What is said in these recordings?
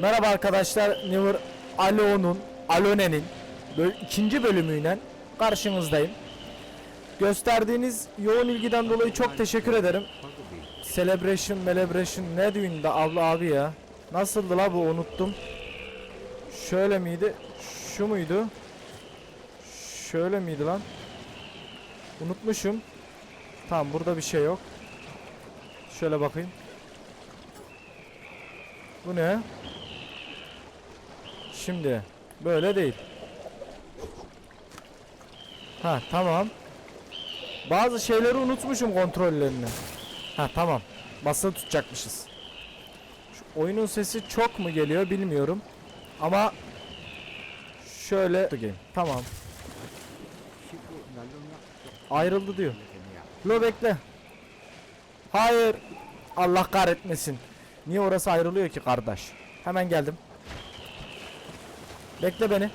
Merhaba arkadaşlar. Never Alone'un, Alone'nin ikinci bölümüyle karşınızdayım. Gösterdiğiniz yoğun ilgiden dolayı çok teşekkür ederim. Celebration, Celebration ne düğünde abla abi ya. Nasıldı la bu unuttum. Şöyle miydi? Şu muydu? Şöyle miydi lan? Unutmuşum. Tamam burada bir şey yok. Şöyle bakayım. Bu ne? Şimdi böyle değil. Ha tamam. Bazı şeyleri unutmuşum kontrollerini. Ha tamam. Basılı tutacakmışız. Şu oyunun sesi çok mu geliyor bilmiyorum. Ama şöyle tamam. Ayrıldı diyor. Lo bekle. Hayır. Allah kahretmesin. Niye orası ayrılıyor ki kardeş? Hemen geldim. Bekle beni.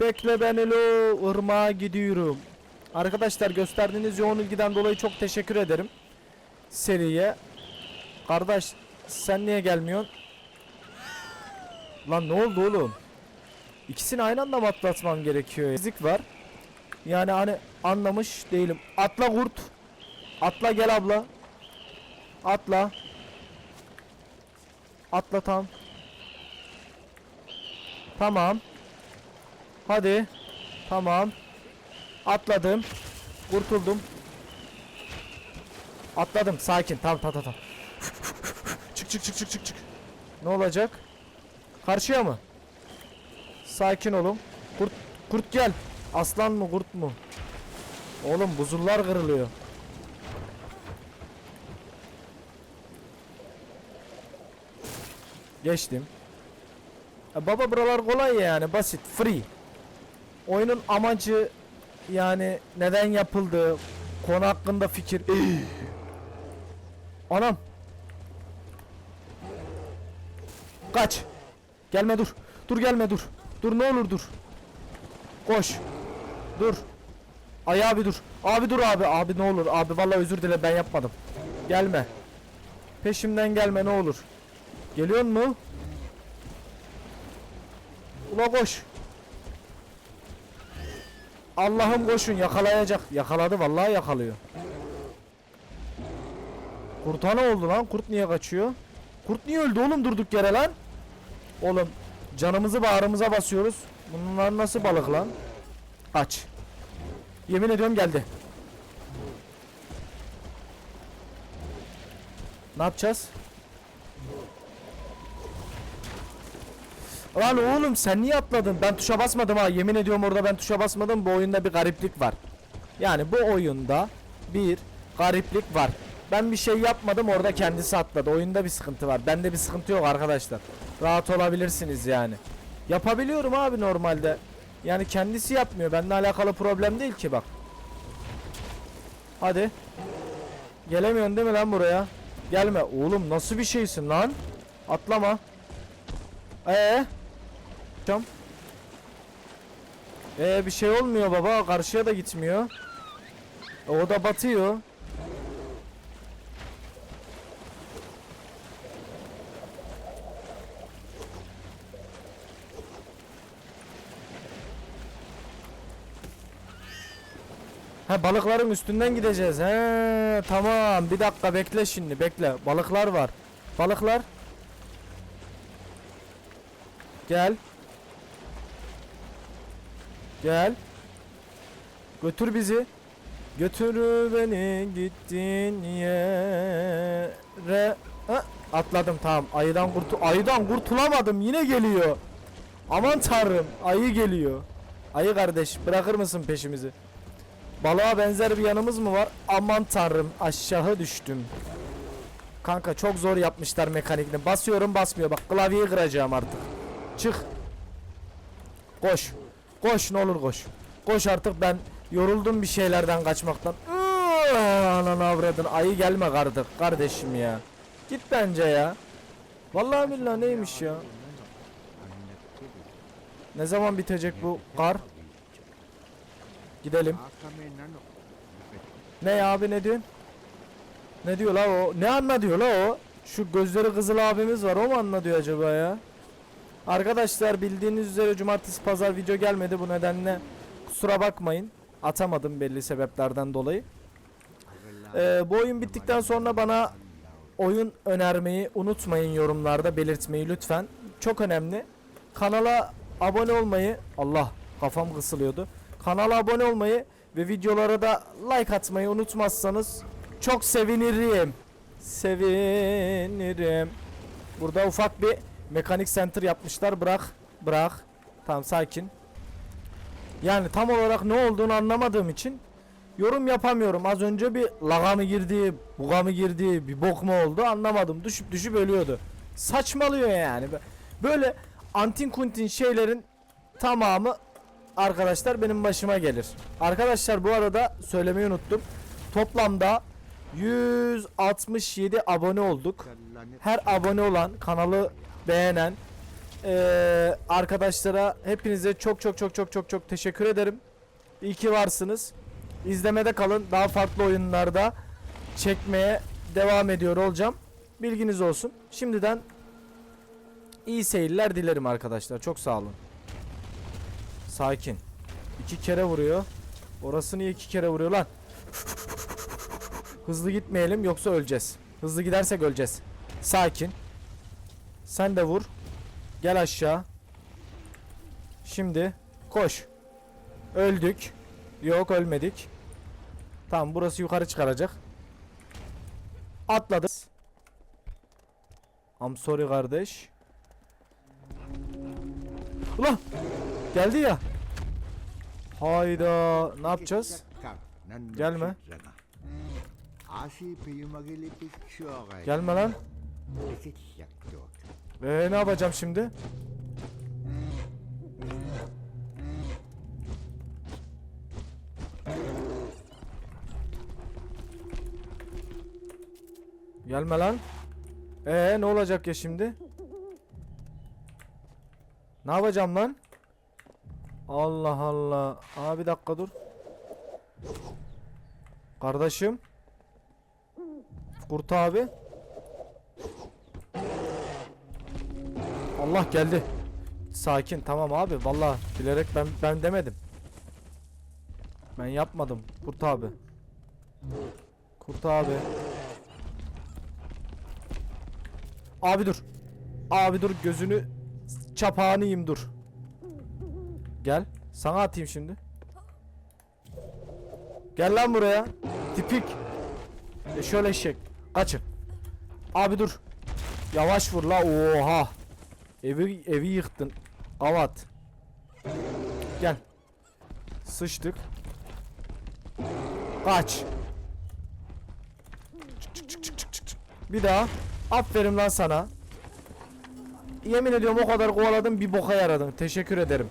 Bekle beni lo. Irmağa gidiyorum. Arkadaşlar gösterdiğiniz yoğun ilgiden dolayı çok teşekkür ederim. Seriye. Kardeş sen niye gelmiyorsun? Lan ne oldu oğlum? İkisini aynı anda mı atlatmam gerekiyor? Fizik var. Yani hani anlamış değilim. Atla kurt. Atla gel abla. Atla. Atla tam. Tamam. Hadi. Tamam. Atladım. Kurtuldum. Atladım. Sakin. Tamam tamam tamam. çık çık çık çık çık çık. Ne olacak? Karşıya mı? Sakin olun. Kurt kurt gel. Aslan mı kurt mu? Oğlum buzullar kırılıyor. Geçtim. E baba buralar kolay yani basit free. Oyunun amacı yani neden yapıldığı konu hakkında fikir. Anam. Kaç. Gelme dur. Dur gelme dur. Dur ne olur dur. Koş. Dur. Ay abi dur. Abi dur abi. Abi ne olur. Abi vallahi özür dile ben yapmadım. Gelme. Peşimden gelme ne olur. Geliyor mu? Ula koş. Allah'ım koşun yakalayacak. Yakaladı vallahi yakalıyor. Kurta ne oldu lan? Kurt niye kaçıyor? Kurt niye öldü oğlum durduk yere lan? Oğlum canımızı bağrımıza basıyoruz. Bunlar nasıl balık lan? Kaç. Yemin ediyorum geldi. Ne yapacağız? Lan oğlum sen niye atladın? Ben tuşa basmadım ha. Yemin ediyorum orada ben tuşa basmadım. Bu oyunda bir gariplik var. Yani bu oyunda bir gariplik var. Ben bir şey yapmadım orada kendisi atladı. Oyunda bir sıkıntı var. Bende bir sıkıntı yok arkadaşlar. Rahat olabilirsiniz yani. Yapabiliyorum abi normalde. Yani kendisi yapmıyor. Benimle alakalı problem değil ki bak. Hadi. Gelemiyorsun değil mi lan buraya? Gelme. Oğlum nasıl bir şeysin lan? Atlama. Ee? Cam. Ee bir şey olmuyor baba. Karşıya da gitmiyor. O da batıyor. Ha balıkların üstünden gideceğiz. He tamam. Bir dakika bekle şimdi. Bekle. Balıklar var. Balıklar. Gel. Gel. Götür bizi. Götür beni gittin yere. Ha, atladım tamam. Ayıdan kurtu ayıdan kurtulamadım. Yine geliyor. Aman tanrım. Ayı geliyor. Ayı kardeş bırakır mısın peşimizi? Balığa benzer bir yanımız mı var? Aman tanrım aşağı düştüm. Kanka çok zor yapmışlar mekanikini. Basıyorum basmıyor. Bak klavyeyi kıracağım artık. Çık. Koş. Koş ne olur koş. Koş artık ben yoruldum bir şeylerden kaçmaktan. Ananı avradın. Ayı gelme artık kardeşim ya. Git bence ya. Vallahi billahi neymiş ya. Ne zaman bitecek bu kar? Gidelim. Ne abi ne diyorsun? Ne diyor la o? Ne anla diyor la o? Şu gözleri kızıl abimiz var o mu anla diyor acaba ya? Arkadaşlar bildiğiniz üzere cumartesi pazar video gelmedi. Bu nedenle kusura bakmayın. Atamadım belli sebeplerden dolayı. Ee, bu oyun bittikten sonra bana oyun önermeyi unutmayın yorumlarda belirtmeyi lütfen. Çok önemli. Kanala abone olmayı Allah kafam kısılıyordu. Kanala abone olmayı ve videolara da like atmayı unutmazsanız çok sevinirim. Sevinirim. Burada ufak bir mekanik center yapmışlar. Bırak. Bırak. Tamam sakin. Yani tam olarak ne olduğunu anlamadığım için yorum yapamıyorum. Az önce bir laga mı girdi, buga mı girdi, bir bok mu oldu anlamadım. Düşüp düşüp ölüyordu. Saçmalıyor yani. Böyle antin kuntin şeylerin tamamı arkadaşlar benim başıma gelir. Arkadaşlar bu arada söylemeyi unuttum. Toplamda 167 abone olduk. Her abone olan, kanalı beğenen eee, arkadaşlara hepinize çok çok çok çok çok çok teşekkür ederim. İyi ki varsınız. İzlemede kalın. Daha farklı oyunlarda çekmeye devam ediyor olacağım. Bilginiz olsun. Şimdiden iyi seyirler dilerim arkadaşlar. Çok sağ olun. Sakin. İki kere vuruyor. Orası niye iki kere vuruyor lan? Hızlı gitmeyelim yoksa öleceğiz. Hızlı gidersek öleceğiz. Sakin. Sen de vur. Gel aşağı. Şimdi koş. Öldük. Yok ölmedik. Tamam burası yukarı çıkaracak. Atladı. I'm sorry kardeş. Ulan geldi ya. Hayda ne yapacağız? Gelme. Gelme lan. Ee, ne yapacağım şimdi? Gelme lan. Ee ne olacak ya şimdi? Ne yapacağım lan? Allah Allah. Aa bir dakika dur. Kardeşim. Kurt abi. Allah geldi. Sakin tamam abi. Vallahi bilerek ben ben demedim. Ben yapmadım. Kurt abi. Kurt abi. Abi dur. Abi dur gözünü çapağını yiyeyim dur. Gel. Sana atayım şimdi. Gel lan buraya. Tipik. E şöyle eşek. Kaçın. Abi dur. Yavaş vur la. Oha. Evi evi yıktın. Avat. Gel. Sıçtık. Kaç. Çık, çık, çık, çık, çık. Bir daha. Aferin lan sana. Yemin ediyorum o kadar kovaladım bir boka yaradın. Teşekkür ederim.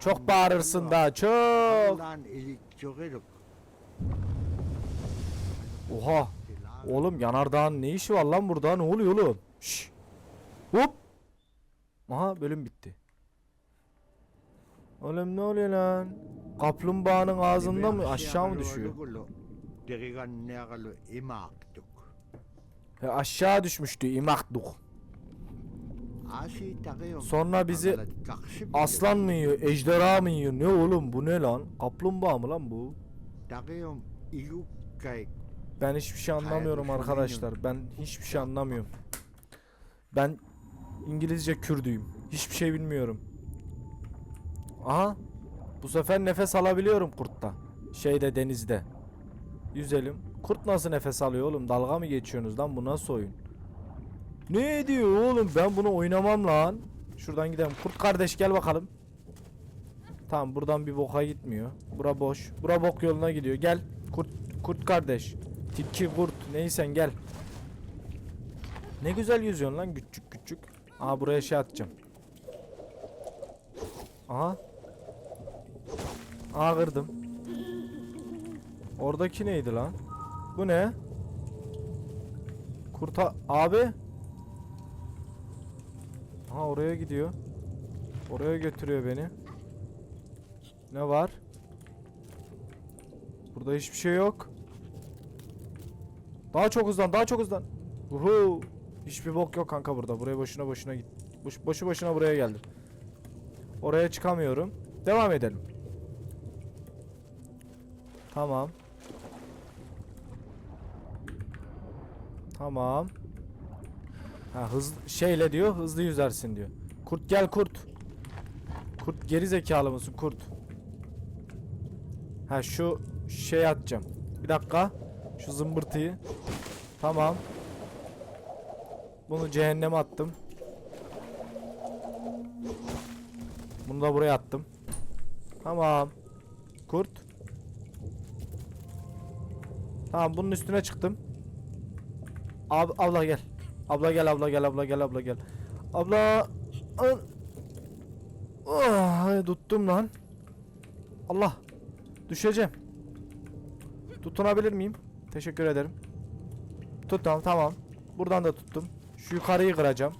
Çok bağırırsın daha çok. Oha. Oğlum yanardağın ne işi var lan burada? Ne oluyor oğlum? Şş. Hop. Aha bölüm bitti. Oğlum ne oluyor lan? Kaplumbağanın ağzında mı aşağı mı düşüyor? He, aşağı düşmüştü imakduk. Sonra bizi Aslan mı yiyor? Ejderha mı yiyor? Ne oğlum bu ne lan? Kaplumbağa mı lan bu? Ben hiçbir şey anlamıyorum arkadaşlar. Ben hiçbir şey anlamıyorum. Ben İngilizce Kürdüyüm. Hiçbir şey bilmiyorum. Aha. Bu sefer nefes alabiliyorum kurtta. Şeyde denizde. Yüzelim. Kurt nasıl nefes alıyor oğlum? Dalga mı geçiyorsunuz lan? Bu nasıl oyun? Ne diyor oğlum? Ben bunu oynamam lan. Şuradan gidelim. Kurt kardeş gel bakalım. Tamam buradan bir boka gitmiyor. Bura boş. Bura bok yoluna gidiyor. Gel. Kurt kurt kardeş. Tilki kurt neysen gel. Ne güzel yüzüyorsun lan küçük Aha buraya şey atacağım. Aha. Aha kırdım. Oradaki neydi lan? Bu ne? Kurta abi. Aha oraya gidiyor. Oraya götürüyor beni. Ne var? Burada hiçbir şey yok. Daha çok hızlan, daha çok hızlan. Uhu. Hiçbir bok yok kanka burada. Buraya boşuna boşuna git. Boş, boşu boşuna buraya geldim. Oraya çıkamıyorum. Devam edelim. Tamam. Tamam. Ha hız şeyle diyor hızlı yüzersin diyor. Kurt gel kurt. Kurt geri zekalı mısın kurt? Ha şu şey atacağım. Bir dakika. Şu zımbırtıyı. Tamam. Bunu cehenneme attım. Bunu da buraya attım. Tamam. Kurt. Tamam bunun üstüne çıktım. Ab abla gel. Abla gel abla gel abla gel abla gel. Abla. Ah, tuttum lan. Allah. Düşeceğim. Tutunabilir miyim? Teşekkür ederim. Tuttum tamam. Buradan da tuttum. Şu yukarıyı kıracağım.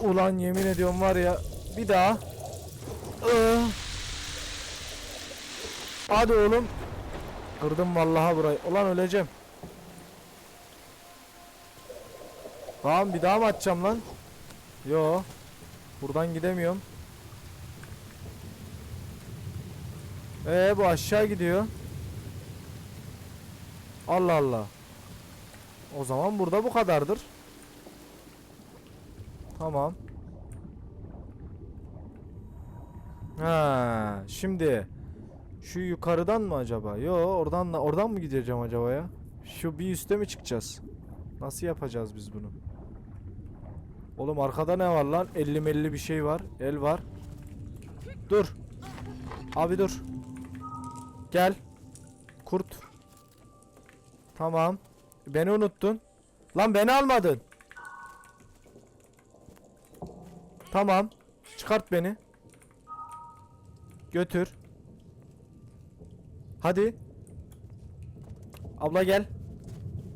Ulan yemin ediyorum var ya. Bir daha. Ah. Hadi oğlum. Kırdım vallahi burayı. Ulan öleceğim. Tamam bir daha mı atacağım lan? Yo. Buradan gidemiyorum. Ee bu aşağı gidiyor. Allah Allah. O zaman burada bu kadardır. Tamam. Ha, şimdi şu yukarıdan mı acaba? Yo, oradan da oradan mı gideceğim acaba ya? Şu bir üste mi çıkacağız? Nasıl yapacağız biz bunu? Oğlum arkada ne var lan? 50 melli bir şey var. El var. Dur. Abi dur. Gel. Kurt. Tamam. Beni unuttun. Lan beni almadın. Tamam. Çıkart beni. Götür. Hadi. Abla gel.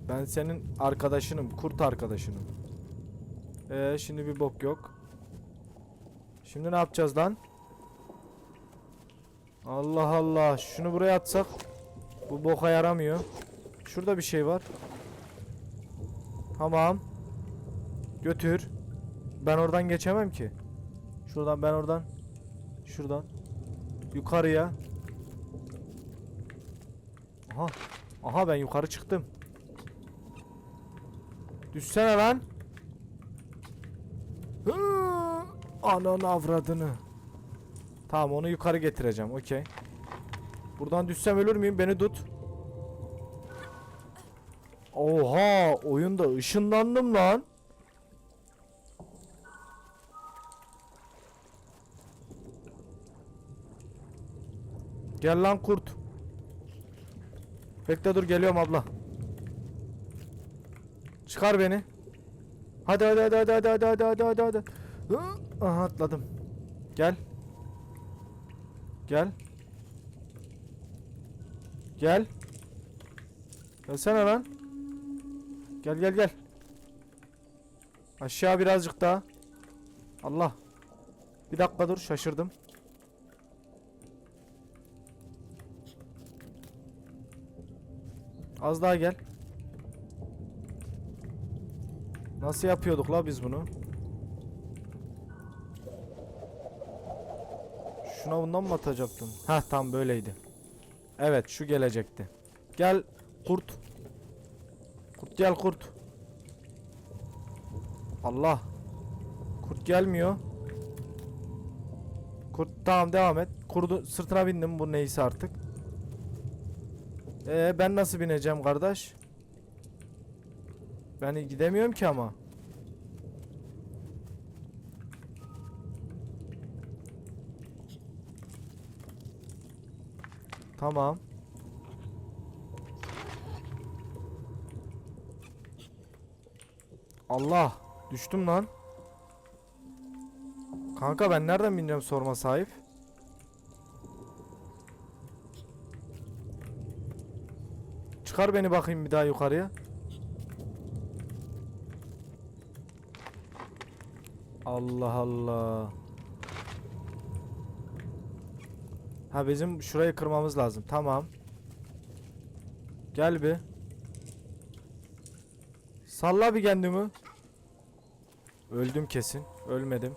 Ben senin arkadaşınım. Kurt arkadaşınım. Ee, şimdi bir bok yok. Şimdi ne yapacağız lan? Allah Allah. Şunu buraya atsak. Bu boka yaramıyor. Şurada bir şey var. Tamam. Götür. Ben oradan geçemem ki. Şuradan ben oradan. Şuradan. Yukarıya. Aha. Aha ben yukarı çıktım. Düşsene lan. Hı, Ananı avradını. Tamam onu yukarı getireceğim. Okey. Buradan düşsem ölür müyüm? Beni tut. Oha oyunda ışınlandım lan. Gel lan kurt. Bekle dur geliyorum abla. Çıkar beni. Hadi hadi hadi hadi hadi hadi hadi hadi hadi hadi. Aha atladım. Gel. Gel. Gel. Gelsene lan. Gel gel gel. Aşağı birazcık daha. Allah. Bir dakika dur şaşırdım. Az daha gel. Nasıl yapıyorduk la biz bunu? Şuna bundan mı atacaktım? Heh tam böyleydi. Evet şu gelecekti. Gel kurt. Gel kurt. Allah. Kurt gelmiyor. Kurt tamam devam et. Kurdu sırtına bindim bu neyse artık. Ee ben nasıl bineceğim kardeş? Ben gidemiyorum ki ama. Tamam. Allah. Düştüm lan. Kanka ben nereden bineceğim sorma sahip. Çıkar beni bakayım bir daha yukarıya. Allah Allah. Ha bizim şurayı kırmamız lazım. Tamam. Gel bir. Salla bir kendimi. Öldüm kesin. Ölmedim.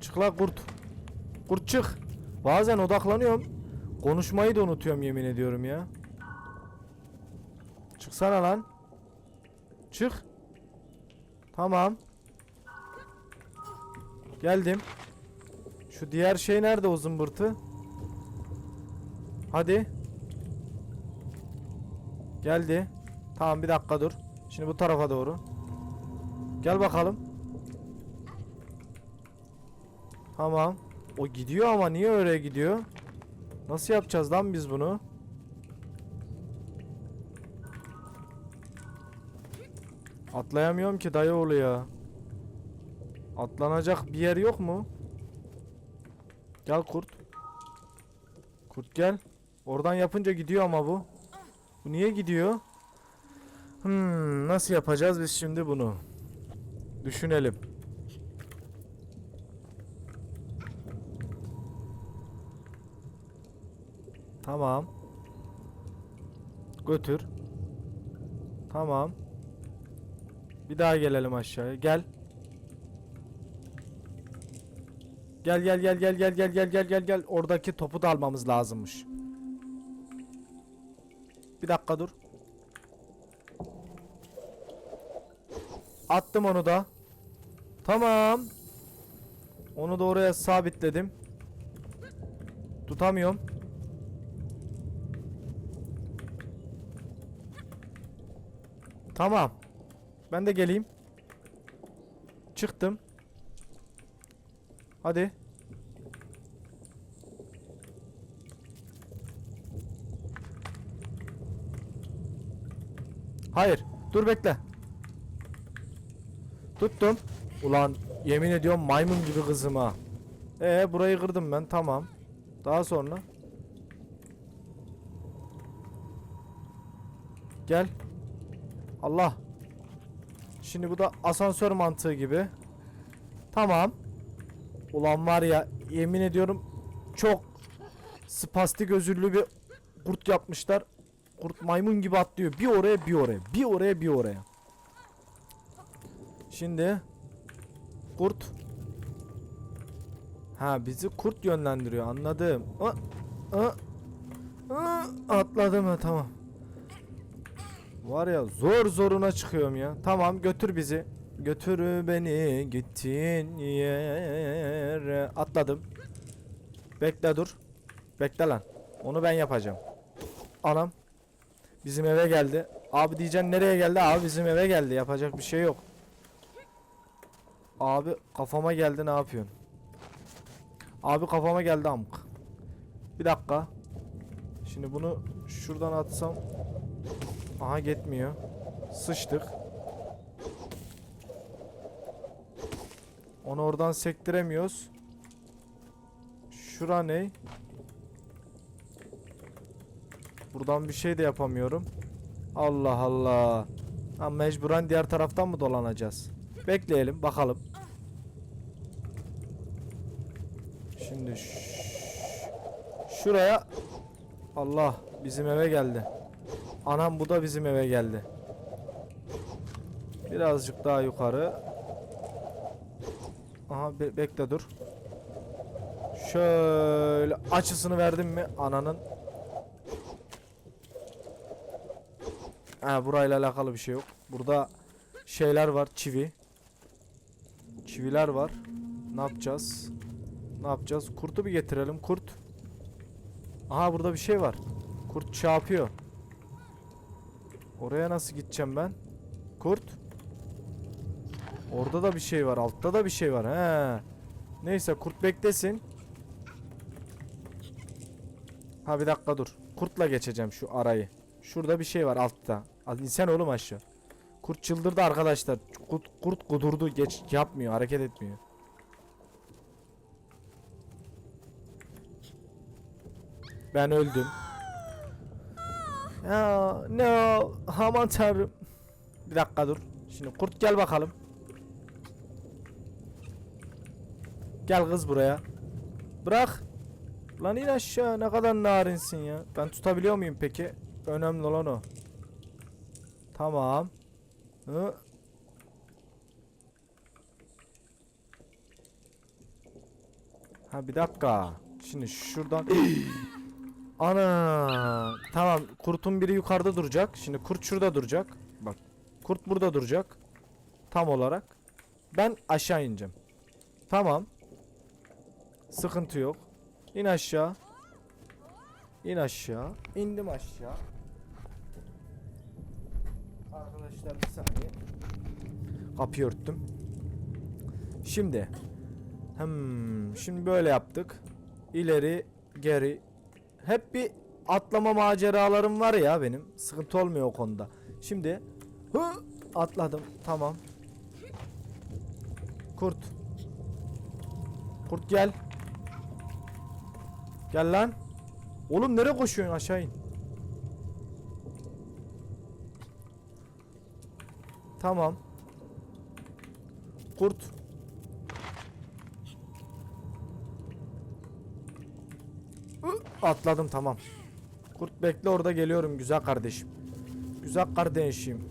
Çık la kurt. Kurt çık. Bazen odaklanıyorum. Konuşmayı da unutuyorum yemin ediyorum ya. Çıksana lan. Çık. Tamam. Geldim. Şu diğer şey nerede o zımbırtı? Hadi. Geldi. Tamam bir dakika dur. Şimdi bu tarafa doğru. Gel bakalım. Tamam. O gidiyor ama niye öyle gidiyor? Nasıl yapacağız lan biz bunu? Atlayamıyorum ki dayı oğlu. Atlanacak bir yer yok mu? Gel kurt. Kurt gel. Oradan yapınca gidiyor ama bu. Bu niye gidiyor? Hmm, nasıl yapacağız biz şimdi bunu? Düşünelim. Tamam. Götür. Tamam. Bir daha gelelim aşağıya. Gel. Gel gel gel gel gel gel gel gel gel gel. Oradaki topu da almamız lazımmış. Bir dakika dur. Attım onu da. Tamam. Onu da oraya sabitledim. Tutamıyorum. Tamam. Ben de geleyim. Çıktım. Hadi. Hayır. Dur bekle. Tuttum. Ulan yemin ediyorum maymun gibi kızım ha. Ee burayı kırdım ben tamam. Daha sonra. Gel. Allah. Şimdi bu da asansör mantığı gibi. Tamam. Ulan var ya yemin ediyorum çok spastik özürlü bir kurt yapmışlar. Kurt maymun gibi atlıyor. Bir oraya bir oraya. Bir oraya bir oraya. Şimdi kurt Ha bizi kurt yönlendiriyor anladım. Aa, aa, aa, atladım ha tamam. Var ya zor zoruna çıkıyorum ya. Tamam götür bizi. Götür beni gittiğin yere. Atladım. Bekle dur. Bekle lan. Onu ben yapacağım. Anam. Bizim eve geldi. Abi diyeceksin nereye geldi? Abi bizim eve geldi. Yapacak bir şey yok. Abi kafama geldi ne yapıyorsun? Abi kafama geldi amk. Bir dakika. Şimdi bunu şuradan atsam. Aha gitmiyor. Sıçtık. Onu oradan sektiremiyoruz. Şura ne? Buradan bir şey de yapamıyorum. Allah Allah. Ha, mecburen diğer taraftan mı dolanacağız? Bekleyelim bakalım. Şimdi şuraya Allah bizim eve geldi. Anam bu da bizim eve geldi. Birazcık daha yukarı. Aha be- bekle dur. Şöyle açısını verdim mi ananın. Ha burayla alakalı bir şey yok. Burada şeyler var çivi. Çiviler var. Ne yapacağız? Ne yapacağız? Kurtu bir getirelim. Kurt. Aha burada bir şey var. Kurt yapıyor. Oraya nasıl gideceğim ben? Kurt. Orada da bir şey var. Altta da bir şey var. He. Neyse kurt beklesin. Ha bir dakika dur. Kurtla geçeceğim şu arayı. Şurada bir şey var altta. Al insan oğlum aşağı. Kurt çıldırdı arkadaşlar. Kurt, kurt kudurdu. Geç yapmıyor. Hareket etmiyor. Ben öldüm. Ya no. Aman tanrım. Bir dakika dur. Şimdi kurt gel bakalım. Gel kız buraya. Bırak. Lan in aşağı ne kadar narinsin ya. Ben tutabiliyor muyum peki? Önemli olan o. Tamam. Hı. Ha bir dakika. Şimdi şuradan Ana. Tamam. Kurtun biri yukarıda duracak. Şimdi kurt şurada duracak. Bak. Kurt burada duracak. Tam olarak. Ben aşağı ineceğim. Tamam. Sıkıntı yok. İn aşağı. İn aşağı. İndim aşağı. Arkadaşlar bir saniye. Kapıyı örttüm. Şimdi. Hmm, şimdi böyle yaptık. İleri, geri. Hep bir atlama maceralarım var ya benim. Sıkıntı olmuyor o konuda. Şimdi hı, atladım. Tamam. Kurt. Kurt gel. Gel lan. Oğlum nereye koşuyorsun aşağı in. Tamam. Kurt. Atladım tamam. Kurt bekle orada geliyorum güzel kardeşim. Güzel kardeşim.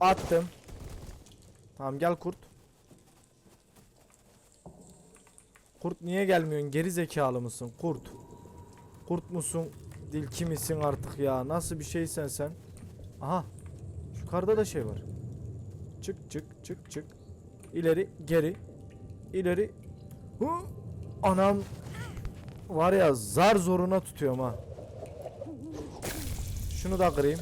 Attım. Tamam gel kurt. Kurt niye gelmiyorsun? Geri zekalı mısın? Kurt. Kurt musun? Dilki misin artık ya? Nasıl bir şeysen sen? Aha. Yukarıda da şey var. Çık çık çık çık. İleri geri. İleri. Hı. Anam. Var ya zar zoruna tutuyorum ha. Şunu da kırayım.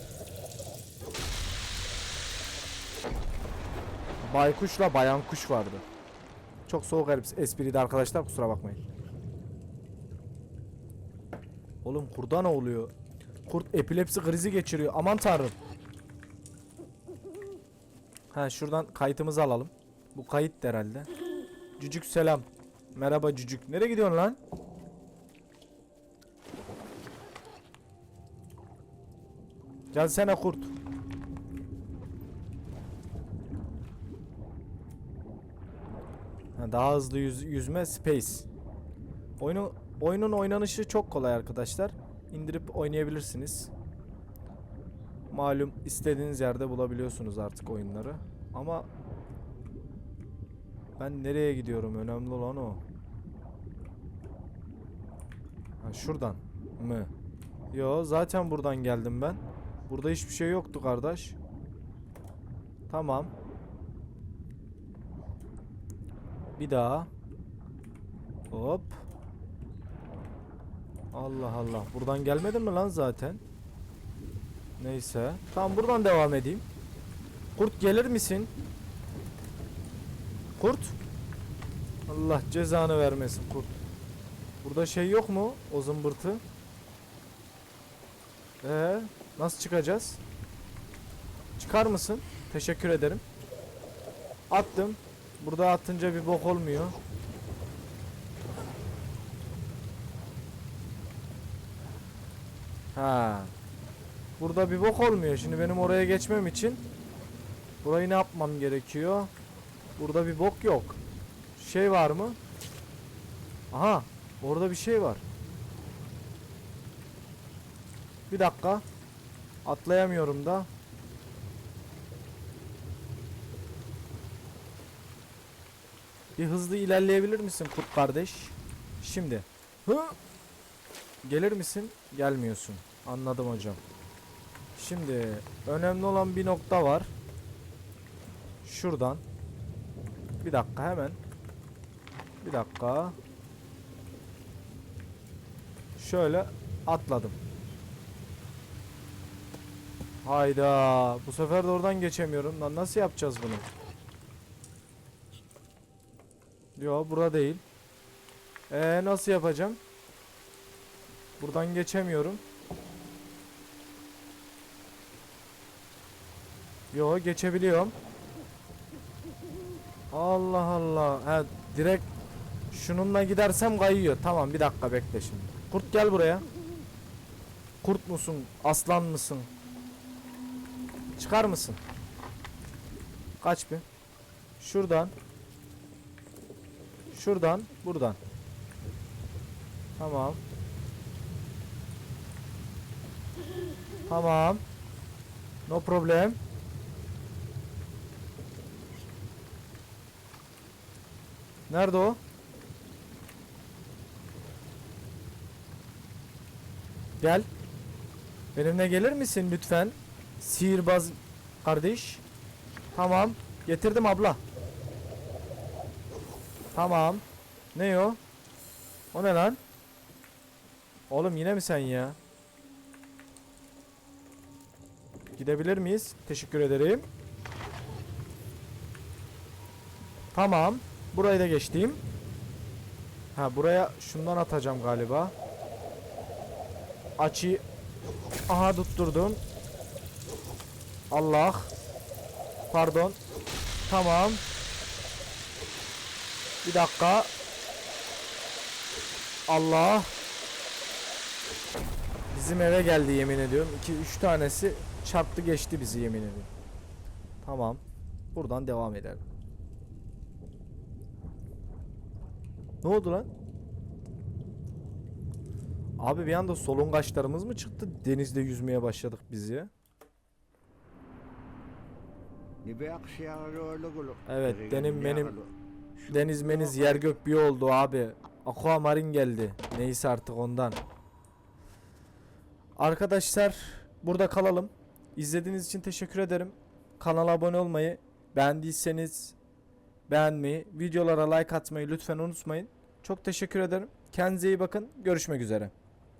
Baykuşla bayan kuş vardı. Çok soğuk elbis- espriydi arkadaşlar kusura bakmayın. Oğlum kurda ne oluyor? Kurt epilepsi krizi geçiriyor. Aman tanrım. Ha şuradan kayıtımızı alalım. Bu kayıt herhalde. Cücük selam. Merhaba cücük. Nereye gidiyorsun lan? Gelsene kurt. Ha, daha hızlı yüz- yüzme space. Oyunu oyunun oynanışı çok kolay arkadaşlar. İndirip oynayabilirsiniz. Malum istediğiniz yerde bulabiliyorsunuz artık oyunları. Ama ben nereye gidiyorum? Önemli olan o. Ha, şuradan mı? Yo zaten buradan geldim ben. Burada hiçbir şey yoktu kardeş. Tamam. Bir daha. Hop. Allah Allah. Buradan gelmedin mi lan zaten? Neyse. Tamam buradan devam edeyim. Kurt gelir misin? Kurt. Allah cezanı vermesin kurt. Burada şey yok mu? O zımbırtı. Ee, nasıl çıkacağız? Çıkar mısın? Teşekkür ederim. Attım. Burada atınca bir bok olmuyor. Ha. Burada bir bok olmuyor. Şimdi benim oraya geçmem için burayı ne yapmam gerekiyor? Burada bir bok yok. Şey var mı? Aha, orada bir şey var. Bir dakika. Atlayamıyorum da. Bir hızlı ilerleyebilir misin kurt kardeş? Şimdi. Hı? Gelir misin? Gelmiyorsun. Anladım hocam. Şimdi önemli olan bir nokta var. Şuradan. Bir dakika hemen. Bir dakika. Şöyle atladım. Hayda. Bu sefer de oradan geçemiyorum. Lan nasıl yapacağız bunu? Yo bura değil. Ee nasıl yapacağım? Buradan geçemiyorum. Yo geçebiliyorum. Allah Allah. Ha direkt şununla gidersem kayıyor. Tamam bir dakika bekle şimdi. Kurt gel buraya. Kurt musun? Aslan mısın? Çıkar mısın? Kaç bir? Şuradan. Şuradan, buradan. Tamam. Tamam. No problem. Nerede o? Gel. Benimle gelir misin lütfen? Sihirbaz kardeş. Tamam. Getirdim abla. Tamam. Ne o? O ne lan? Oğlum yine mi sen ya? Gidebilir miyiz? Teşekkür ederim. Tamam. Burayı da geçtim. Ha buraya şundan atacağım galiba. Açı. Aha tutturdum. Allah. Pardon. Tamam. Bir dakika. Allah. Bizim eve geldi yemin ediyorum. 2 3 tanesi çarptı geçti bizi yemin ediyorum. Tamam. Buradan devam edelim. Ne oldu lan? Abi bir anda solungaçlarımız mı çıktı? Denizde yüzmeye başladık biz ya. Evet, benim- benim Deniz meniz yer gök bir oldu abi. Aquamarin geldi. Neyse artık ondan. Arkadaşlar burada kalalım. İzlediğiniz için teşekkür ederim. Kanala abone olmayı, beğendiyseniz beğenmeyi, videolara like atmayı lütfen unutmayın. Çok teşekkür ederim. Kendinize iyi bakın. Görüşmek üzere.